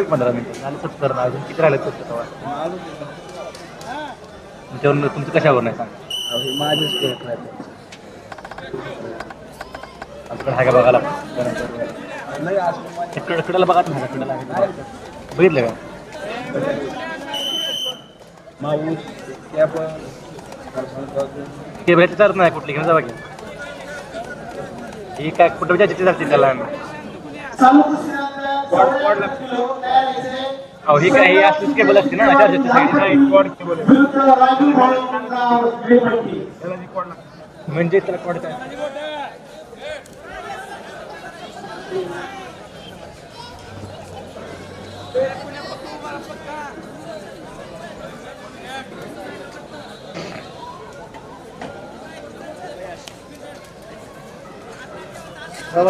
एक पंधरा मिनिटं झाले सत्तर ना अजून किती राहिले सत्तर तेव्हा तुमच्यावर तुमचं कशावर नाही सांग माझेच आमच्याकडे आहे का बघायला? नाही इकडला बघा तुम्ही इकडला आहे का? बघितलं का? माऊस त्या ते चालत नाही कुठली घेऊन जावा की ही काय कुठं विचार चिठ्ठी चालते त्याला. और ही? कहीं आज उसके बोले थे ना? अच्छा जैसे साइड साइड कॉर्ड के बोले मंजे त्याला कॉर्ड काय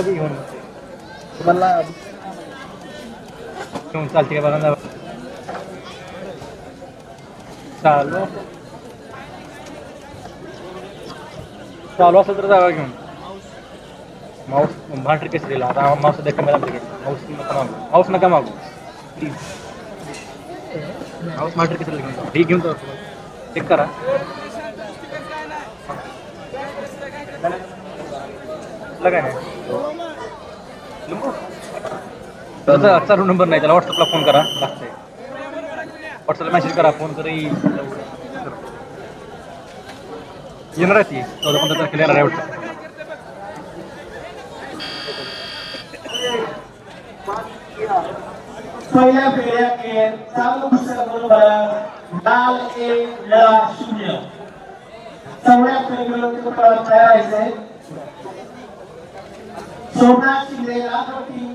घेऊन तुम्हाला घेऊन चालते का बघा चालू चालू असेल तर जावा घेऊन माऊस भांडरी कशी दिला आता माऊस सध्या कमी लागते माऊस नका मागू माऊस नका मागू प्लीज माऊस भांडरी कशी घेऊन जा ही घेऊन जाऊ चेक करा तुला नाही त्याचा चालू नंबर नाही त्याला व्हॉट्सअपला फोन करा. लागतंय. व्हॉट्सअपला मेसेज करा फोन तरी येणार आहे ती. चौदा पंधरा तारखेला येणार आहे वाटतं पहिल्या फेऱ्या खेळ चालू दुसऱ्या बरोबर लाल एक शून्य. चौड्या सोमनाथ शिंदे लालपट्टी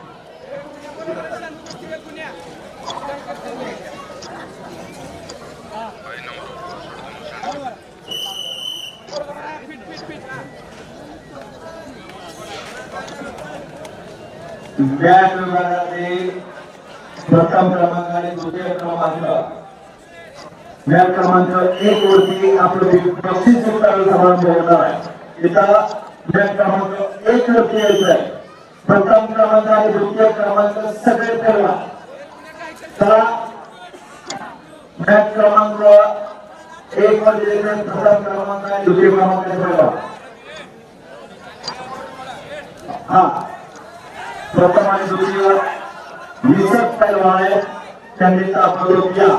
भाऊ निळपट्टी प्रथम क्रमांक आणि द्वितीय क्रमांक बॅट क्रमांक एक वरती आपलं बक्षीस समारंभ होणार आहे इथं बॅट क्रमांक एक वरती यायचं आहे प्रथम क्रमांक आणि द्वितीय क्रमांक सगळे ठरवा चला बॅट क्रमांक एक वरती प्रथम क्रमांक आणि द्वितीय क्रमांक ठरवा हा वर्तमान दुनिया विशेष पहलवान त्यांनी आपलं किया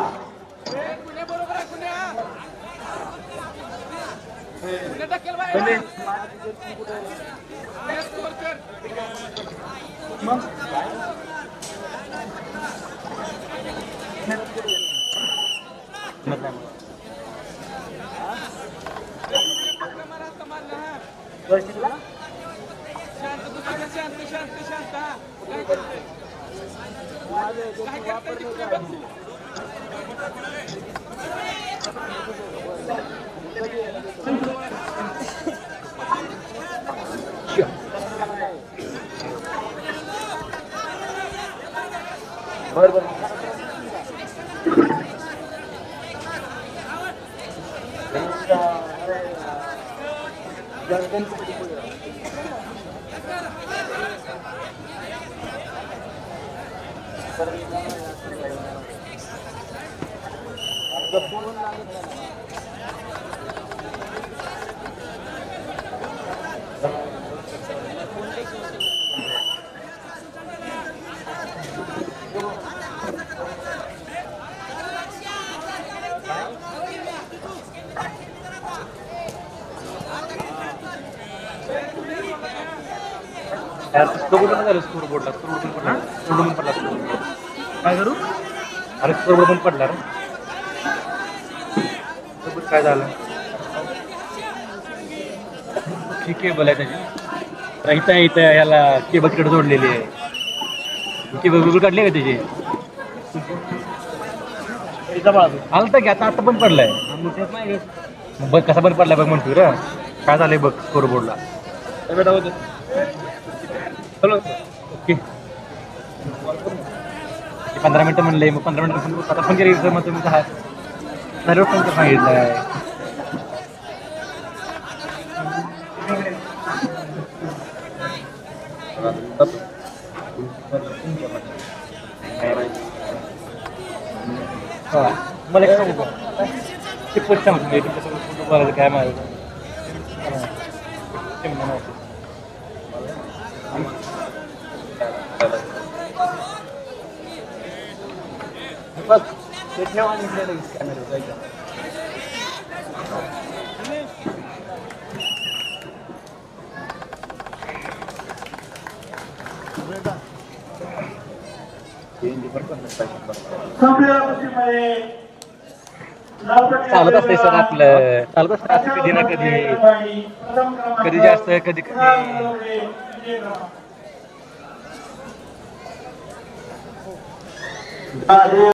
Gracias. स्कोर बोर्ड स्कोर बोर्डला स्कोर बोर्ड पडला काय करू? अरे स्कोर बोर्ड पण पडला रे. काय झालं? ही केबल आहे त्याची. इथं इथं याला केबल तिकडे जोडलेली आहे. केबल बिबल काढली का त्याची? आलं तर की आता आता पण पडलाय. बघ कसा बंद पडलाय बघ म्हणतोय रे. काय झालंय बघ स्कोर बोर्डला बेटा होते. चलो ओके. पंधरा मिनटं म्हणले मग पंधरा मिनटं आता फोन केली मग तुम्ही काय सर्व फोन कर सांगितलंय. मला एक सांगू ते पोस्ट सांगतो काय माहिती? Look, the tail on his head is kind of like that. चालत असते सर आपलं चालत असतं असं कधी ना कधी कधी जास्त कधी कधी Valeu!